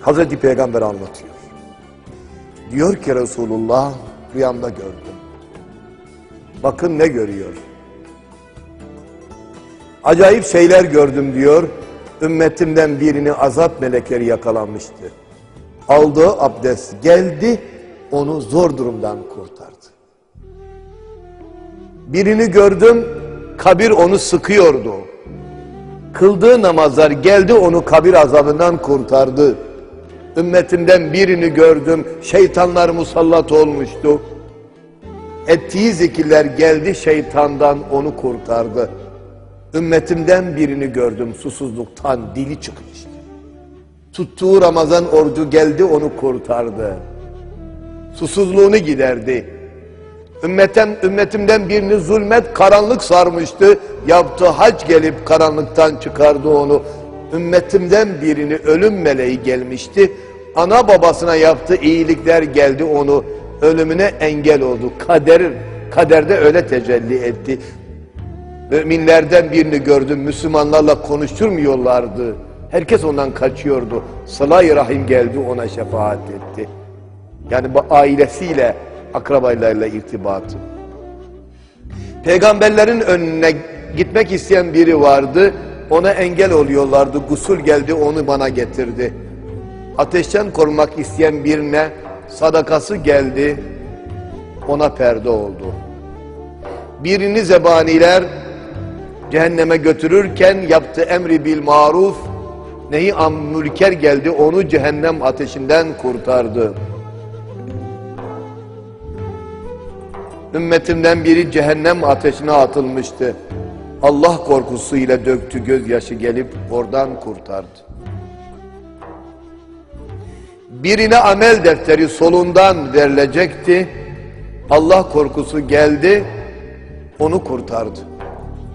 Hazreti Peygamber anlatıyor. Diyor ki Resulullah rüyamda gördüm. Bakın ne görüyor. Acayip şeyler gördüm diyor. Ümmetimden birini azap melekleri yakalanmıştı. Aldığı abdest geldi, onu zor durumdan kurtardı. Birini gördüm, kabir onu sıkıyordu. Kıldığı namazlar geldi onu kabir azabından kurtardı. Ümmetimden birini gördüm, şeytanlar musallat olmuştu. Ettiği zikirler geldi şeytandan onu kurtardı. Ümmetimden birini gördüm susuzluktan dili çıkmıştı. Tuttuğu Ramazan orucu geldi onu kurtardı. Susuzluğunu giderdi. Ümmetem, ümmetimden birini zulmet karanlık sarmıştı. Yaptığı hac gelip karanlıktan çıkardı onu. Ümmetimden birini ölüm meleği gelmişti. Ana babasına yaptığı iyilikler geldi onu. Ölümüne engel oldu. Kader, kaderde öyle tecelli etti. Müminlerden birini gördüm. Müslümanlarla konuşturmuyorlardı. Herkes ondan kaçıyordu. Sıla-i Rahim geldi ona şefaat etti. Yani bu ailesiyle, akrabalarıyla irtibatı. Peygamberlerin önüne gitmek isteyen biri vardı. Ona engel oluyorlardı. Gusul geldi onu bana getirdi. Ateşten korunmak isteyen birine sadakası geldi. Ona perde oldu. Birini zebaniler cehenneme götürürken yaptığı emri bil maruf nehi am mülker geldi onu cehennem ateşinden kurtardı. Ümmetimden biri cehennem ateşine atılmıştı. Allah korkusuyla döktü gözyaşı gelip oradan kurtardı. Birine amel defteri solundan verilecekti. Allah korkusu geldi, onu kurtardı.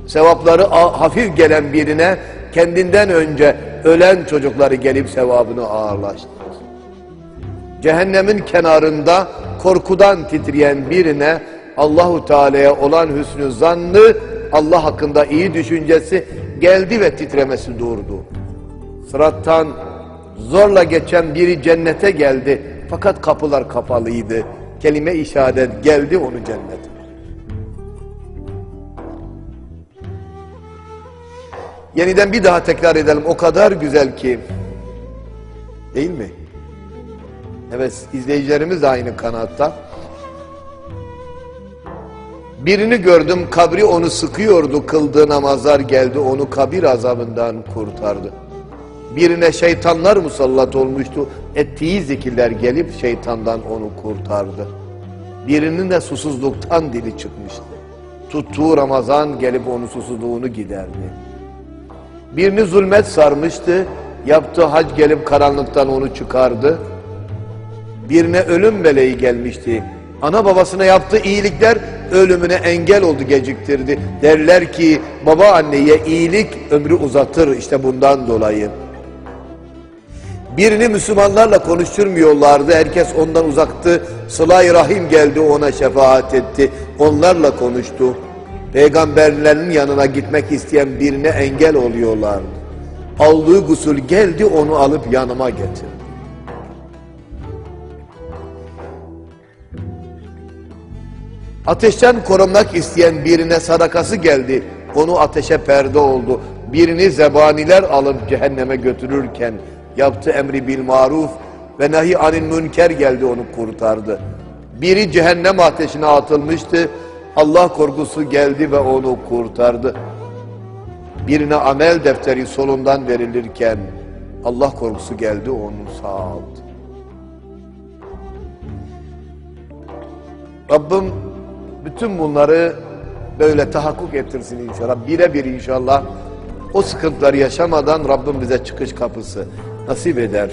Sevapları hafif gelen birine kendinden önce ölen çocukları gelip sevabını ağırlaştırdı. Cehennemin kenarında korkudan titreyen birine Allahu Teala'ya olan hüsnü zannı, Allah hakkında iyi düşüncesi geldi ve titremesi durdu. Sırattan zorla geçen biri cennete geldi fakat kapılar kapalıydı. Kelime-i geldi onu cennete. Yeniden bir daha tekrar edelim. O kadar güzel ki. Değil mi? Evet izleyicilerimiz de aynı kanatta. Birini gördüm kabri onu sıkıyordu kıldığı namazlar geldi onu kabir azabından kurtardı. Birine şeytanlar musallat olmuştu ettiği zikirler gelip şeytandan onu kurtardı. Birinin de susuzluktan dili çıkmıştı. Tuttuğu Ramazan gelip onu susuzluğunu giderdi. Birini zulmet sarmıştı yaptığı hac gelip karanlıktan onu çıkardı. Birine ölüm meleği gelmişti. Ana babasına yaptığı iyilikler ölümüne engel oldu geciktirdi. Derler ki baba anneye iyilik ömrü uzatır işte bundan dolayı. Birini Müslümanlarla konuşturmuyorlardı. Herkes ondan uzaktı. Sıla-i Rahim geldi ona şefaat etti. Onlarla konuştu. Peygamberlerin yanına gitmek isteyen birine engel oluyorlardı. Aldığı gusül geldi onu alıp yanıma getirdi. Ateşten korunmak isteyen birine sadakası geldi. Onu ateşe perde oldu. Birini zebaniler alıp cehenneme götürürken yaptı emri bil maruf ve nahi anil münker geldi onu kurtardı. Biri cehennem ateşine atılmıştı. Allah korkusu geldi ve onu kurtardı. Birine amel defteri solundan verilirken Allah korkusu geldi onu sağ aldı. Rabbim bütün bunları böyle tahakkuk ettirsin inşallah. Birebir inşallah o sıkıntıları yaşamadan Rabbim bize çıkış kapısı nasip eder.